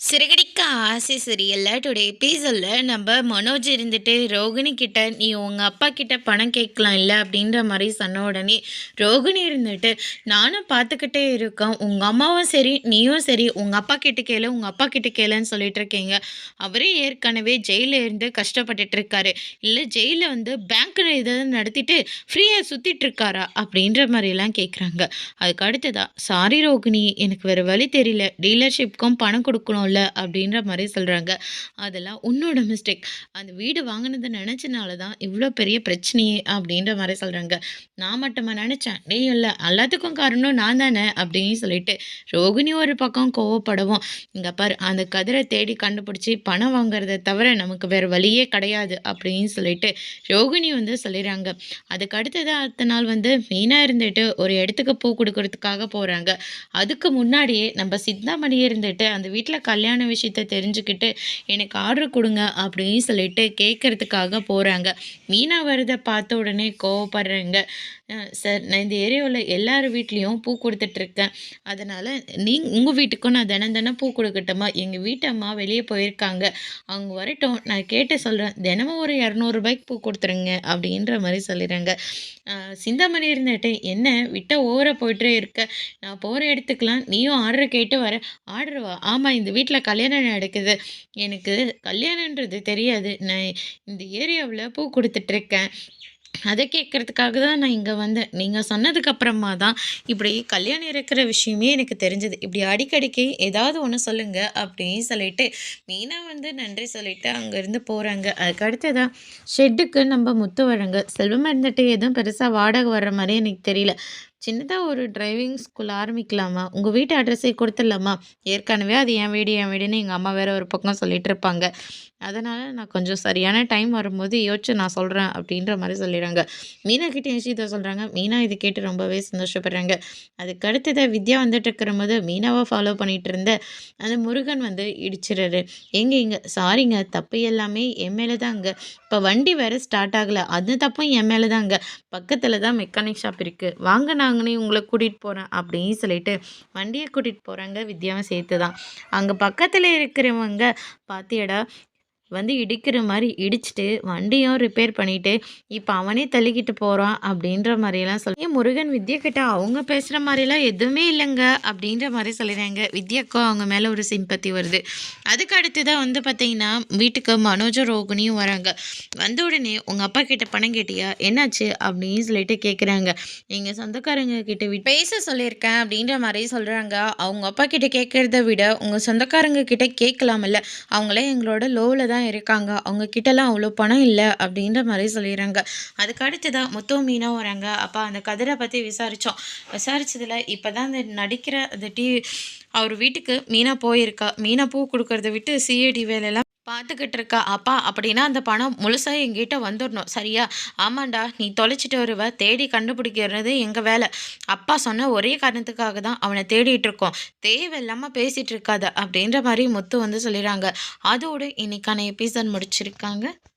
சிறகடிக்க ஆசை சரியல்ல. டுடே எபிசோடில் நம்ம மனோஜ் இருந்துட்டு ரோகிணி கிட்ட நீ உங்கள் அப்பா கிட்ட பணம் கேட்கலாம் இல்லை? அப்படின்ற மாதிரி சொன்ன உடனே ரோகிணி இருந்துட்டு நானும் பார்த்துக்கிட்டே இருக்கேன் உங்கள் அம்மாவும் சரி நீயும் சரி. உங்கள் அப்பா கிட்ட கேளு உங்கள் அப்பா கிட்ட கேளுன்னு சொல்லிட்டு இருக்கீங்க. அவரே ஏற்கனவே ஜெயிலில் இருந்து கஷ்டப்பட்டுட்டு இருக்காரு. இல்லை ஜெயிலில் வந்து பேங்க்கில் இதை நடத்திட்டு ஃப்ரீயாக சுற்றிட்டு இருக்காரா? அப்படின்ற மாதிரிலாம் கேட்குறாங்க அதுக்கு அடுத்ததா சாரி ரோகிணி எனக்கு வேறு வழி தெரியல. டீலர்ஷிப்க்கும் பணம் கொடுக்கணும் கொடுக்கணும்ல அப்படின்ற மாதிரி சொல்கிறாங்க அதெல்லாம் உன்னோட மிஸ்டேக் அந்த வீடு வாங்கினதை நினச்சனால தான் இவ்வளோ பெரிய பிரச்சனையே அப்படின்ற மாதிரி சொல்கிறாங்க நான் மட்டுமா நினச்சேன்? நீ இல்லை. எல்லாத்துக்கும் காரணம் நான் தானே அப்படின்னு சொல்லிட்டு ரோகிணி ஒரு பக்கம் கோவப்படவும். இங்கே பாரு அந்த கதிரை தேடி கண்டுபிடிச்சி பணம் வாங்குறத தவிர நமக்கு வேறு வழியே கிடையாது அப்படின்னு சொல்லிட்டு ரோகிணி வந்து சொல்லிடுறாங்க. அதுக்கு அடுத்ததாக அடுத்த நாள் வந்து மெயினாக இருந்துட்டு ஒரு இடத்துக்கு பூ கொடுக்கறதுக்காக போகிறாங்க அதுக்கு முன்னாடியே நம்ம சித்தாமணி இருந்துட்டு அந்த வீட்டில் கல்யாண விஷயத்த தெரிஞ்சுக்கிட்டு எனக்கு ஆர்டர் கொடுங்க அப்படின்னு சொல்லிட்டு கேட்கறதுக்காக போகிறாங்க மீனா வரதை பார்த்த உடனே கோவப்படுறேங்க. சார் நான் இந்த ஏரியாவில் எல்லார் வீட்லேயும் பூ கொடுத்துட்ருக்கேன் அதனால் நீ உங்கள் வீட்டுக்கும் நான் தினம் தினம் பூ கொடுக்கட்டுமா? எங்கள் வீட்டு அம்மா வெளியே போயிருக்காங்க. அவங்க வரட்டும் நான் கேட்டு சொல்கிறேன் தினமும் ஒரு இரநூறுபாய்க்கு பூ கொடுத்துருங்க அப்படின்ற மாதிரி சொல்லிடுறாங்க. சிந்தாமணி இருந்துட்டு என்ன விட்ட ஓவராக போயிட்டே இருக்க. நான் போகிற இடத்துக்குலாம் நீயும் ஆர்டர் கேட்டு வர. ஆர்டர் வா. ஆமாம் இந்த வீட்டில் வீட்டில் கல்யாணம் நடக்குது. எனக்கு கல்யாணன்றது தெரியாது. நான் இந்த ஏரியாவில் பூ கொடுத்துட்ருக்கேன். அதை கேட்குறதுக்காக தான் நான் இங்கே வந்தேன். நீங்கள் சொன்னதுக்கு அப்புறமா தான் இப்படி கல்யாணம் இருக்கிற விஷயமே எனக்கு தெரிஞ்சது. இப்படி அடிக்கடிக்கு ஏதாவது ஒன்று சொல்லுங்கள் அப்படின்னு சொல்லிட்டு மெயினாக வந்து நன்றி சொல்லிவிட்டு அங்கேருந்து போகிறாங்க அதுக்கு அடுத்ததான் ஷெட்டுக்கு நம்ம முத்து வழங்க. செல்வம் இருந்துட்டு எதுவும் பெருசாக வாடகை வர்ற மாதிரி எனக்கு தெரியல. சின்னதாக ஒரு டிரைவிங் ஸ்கூல் ஆரம்பிக்கலாமா? உங்கள் வீட்டு அட்ரஸை கொடுத்துடலாமா? ஏற்கனவே அது என் வீடு என் வீடுன்னு எங்கள் அம்மா வேறு ஒரு பக்கம் சொல்லிகிட்டு இருப்பாங்க. அதனால் நான் கொஞ்சம் சரியான டைம் வரும்போது யோசிச்சு நான் சொல்கிறேன் அப்படின்ற மாதிரி சொல்லிடுறாங்க. மீனா கிட்டே விஷயத்த சொல்கிறாங்க மீனா இது கேட்டு ரொம்பவே சந்தோஷப்படுறாங்க. அதுக்கு அடுத்ததை வித்யா வந்துட்டு இருக்கிற மீனாவை ஃபாலோ பண்ணிகிட்டு இருந்த அந்த முருகன் வந்து இடிச்சிடுறாரு. எங்கே இங்கே சாரிங்க தப்பு எல்லாமே என் மேலே தாங்க இப்போ வண்டி வேறு ஸ்டார்ட் ஆகலை. அது தப்பும் என் மேலே தாங்க பக்கத்தில் தான் மெக்கானிக் ஷாப் இருக்குது வாங்க நான் நாங்களே உங்களை கூட்டிகிட்டு போகிறேன் அப்படின்னு சொல்லிட்டு வண்டியை கூட்டிகிட்டு போகிறாங்க வித்யாவும் சேர்த்து தான் அங்கே பக்கத்தில் இருக்கிறவங்க பார்த்தியடா வந்து இடிக்கிற மாதிரி இடிச்சிட்டு வண்டியும் ரிப்பேர் பண்ணிட்டு இப்போ அவனே தள்ளிக்கிட்டு போகிறான் அப்படின்ற மாதிரியெல்லாம் சொல்லி முருகன் வித்யா கிட்ட அவங்க பேசுகிற மாதிரிலாம் எதுவுமே இல்லைங்க அப்படின்ற மாதிரி சொல்லிடுறாங்க. வித்யாக்கும் அவங்க மேலே ஒரு சிம்பத்தி வருது. அதுக்கு அடுத்ததான் வந்து பார்த்தீங்கன்னா வீட்டுக்கு மனோஜ ரோகிணியும் வராங்க. வந்த உடனே உங்கள் அப்பா கிட்ட பணம் கேட்டியா? என்னாச்சு? அப்படின்னு சொல்லிட்டு கேட்குறாங்க எங்கள் சொந்தக்காரங்க கிட்ட பேச சொல்லியிருக்கேன் அப்படின்ற மாதிரி சொல்கிறாங்க அவங்க அப்பா கிட்ட கேட்குறத விட உங்கள் சொந்தக்காரங்க கிட்ட கேட்கலாமில்ல அவங்களே எங்களோட லோவில் தான் இருக்காங்க. அவங்க கிட்டலாம் அவ்வளோ பணம் இல்லை அப்படின்ற மாதிரி சொல்லிடுறாங்க. அதுக்கு அடுத்ததான் முத்து மீனா வராங்க. அப்போ அந்த கதிரை பற்றி விசாரித்தோம் விசாரித்ததில் இப்போ தான் அந்த நடிக்கிற அந்த டி அவர் வீட்டுக்கு மீனா போயிருக்கா. மீனா பூ கொடுக்கறத விட்டு சிஐடி வேலையெல்லாம் பார்த்துக்கிட்டு இருக்கா அப்பா அப்படின்னா அந்த பணம் முழுசாக எங்கிட்ட வந்துடணும் சரியா? ஆமாண்டா நீ தொலைச்சிட்டு வருவ தேடி கண்டுபிடிக்கிறது எங்கள் வேலை. அப்பா சொன்ன ஒரே காரணத்துக்காக தான் அவனை தேடிட்டு இருக்கோம் தேவையில்லாமல் பேசிகிட்டு இருக்காத அப்படின்ற மாதிரி முத்து வந்து சொல்லிடுறாங்க அதோடு இன்னைக்கான எபிசோட் முடிச்சிருக்காங்க.